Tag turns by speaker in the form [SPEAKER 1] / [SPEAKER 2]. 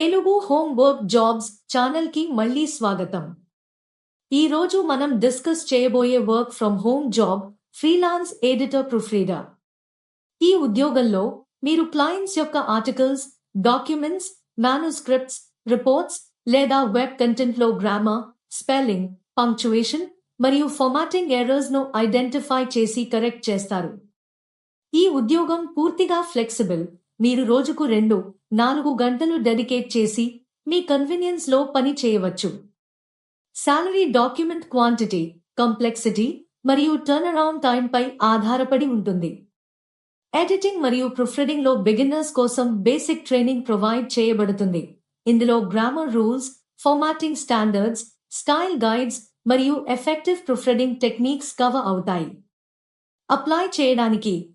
[SPEAKER 1] Telugu home work jobs ఛానల్కి మళ్ళీ స్వాగతం. ఈ రోజు మనం డిస్కస్ చేయబోయే work from home job freelance editor proofreader ఈ ఉద్యోగంలో మీరు క్లయింట్స్ యొక్క ఆర్టికల్స్ డాక్యుమెంట్స్ మానుస్క్రిప్ట్స్ రిపోర్ట్స్ లేదా వెబ్ కంటెంట్లో గ్రామర్ స్పెల్లింగ్ పంక్చుయేషన్ మరియు ఫార్మాటింగ్ ఎర్రర్స్ను ఐడెంటిఫై చేసి కరెక్ట్ చేస్తారు. ఈ ఉద్యోగం పూర్తిగా ఫ్లెక్సిబుల్ మీరు రోజుకు రెండు నాలుగు గంటలు డెడికేట్ చేసి మీ కన్వీనియన్స్లో పని చేయవచ్చు. శాలరీ డాక్యుమెంట్ క్వాంటిటీ కంప్లెక్సిటీ మరియు టర్న్ అరౌండ్ టైంపై ఆధారపడి ఉంటుంది. ఎడిటింగ్ మరియు ప్రొఫ్రెడింగ్లో బిగినర్స్ కోసం బేసిక్ ట్రైనింగ్ ప్రొవైడ్ చేయబడుతుంది. ఇందులో grammar rules formatting standards style guides మరియు ఎఫెక్టివ్ ప్రొఫ్రెడింగ్ టెక్నిక్స్ కవర్ అవుతాయి. అప్లై చేయడానికి